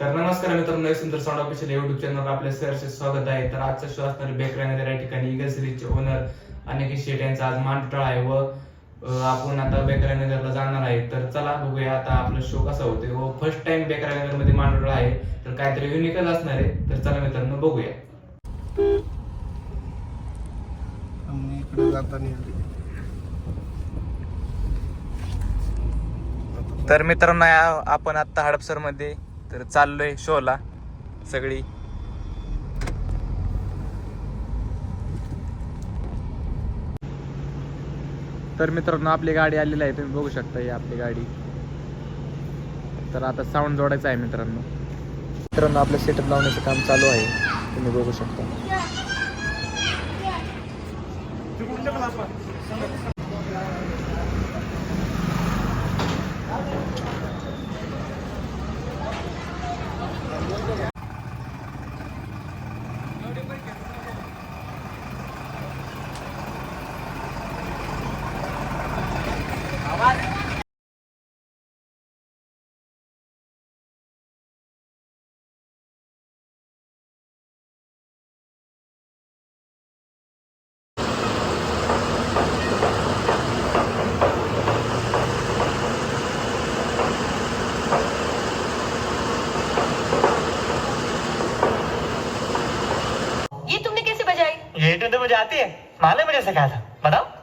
तर नमस्कार मित्रांनो सुंदर साऊंड ऑफिशियल युट्यूब चॅनलवर आपल्या सहर्ष स्वागत आहे. तर आजचा शो असणार बेकऱ्यानगर या ठिकाणी इगल सिरीजचे ओनर अनेक शेट यांचा. आज मांडतळ आहे व आपण आता बेकऱ्यानगरला जाणार आहे. तर चला बघूया आता आपला शो कसा होतोय. व फर्स्ट टाइम बेकऱ्यानगरमध्ये मांडतळ आहे. तर काहीतरी युनिकच असणार आहे. तर चला मित्रांनो बघूया. आम्ही इकडे जाताना तर मित्रांनो आपण आता हडपसरमध्ये तर चाललोय शोला सगळी. तर मित्रांनो आपली गाडी आलेली आहे तुम्ही बघू शकता ही आपली गाडी. तर आता साऊंड जोडायचं आहे मित्रांनो. मित्रांनो आपलं सेटअप लावण्याचं काम चालू आहे. तुम्ही बघू शकता. आते. मालूम है जैसे मुझे था बताओ.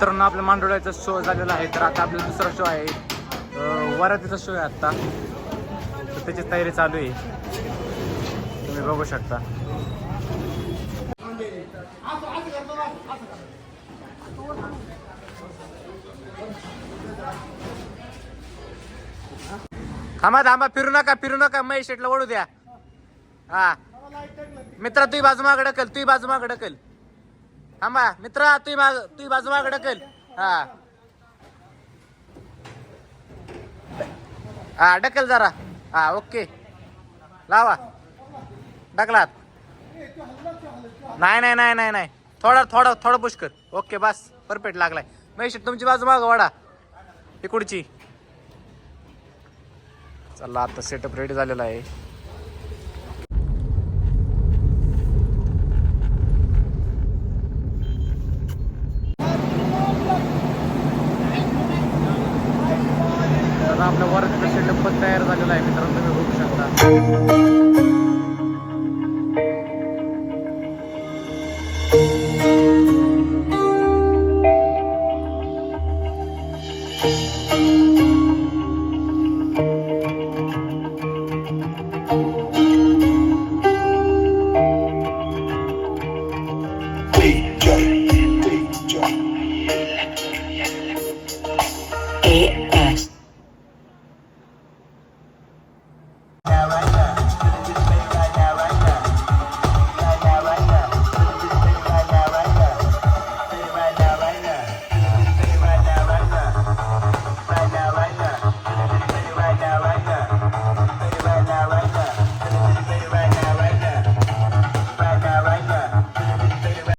मित्रांनो आपल्या मांडोळ्याचा शो झालेला आहे. तर आता आपला दुसरा शो आहे. वरातीचा शो आहे आत्ता तर त्याची तयारी चालू आहे. तुम्ही बघू शकता. थांबा थांबा फिरू नका फिरू नका. महेश शेटला ओढू द्या. हा. मित्रा तुही बाजू मागं ढकल तुही बाजू मागं ढकल. थांबा मित्र तुम्ही माग तुही बाजू मागं ढकल हा. हा ढकल जरा. हा ओके. लावा. ढकलात. नाही नाही नाही नाही नाही. थोडा थोडा थोडं पुष्कर ओके बस. परफेक्ट लागलाय. महेश तुमची बाजू मागं वाडा इकडची चला आता सेटअप रेडी झालेला आहे.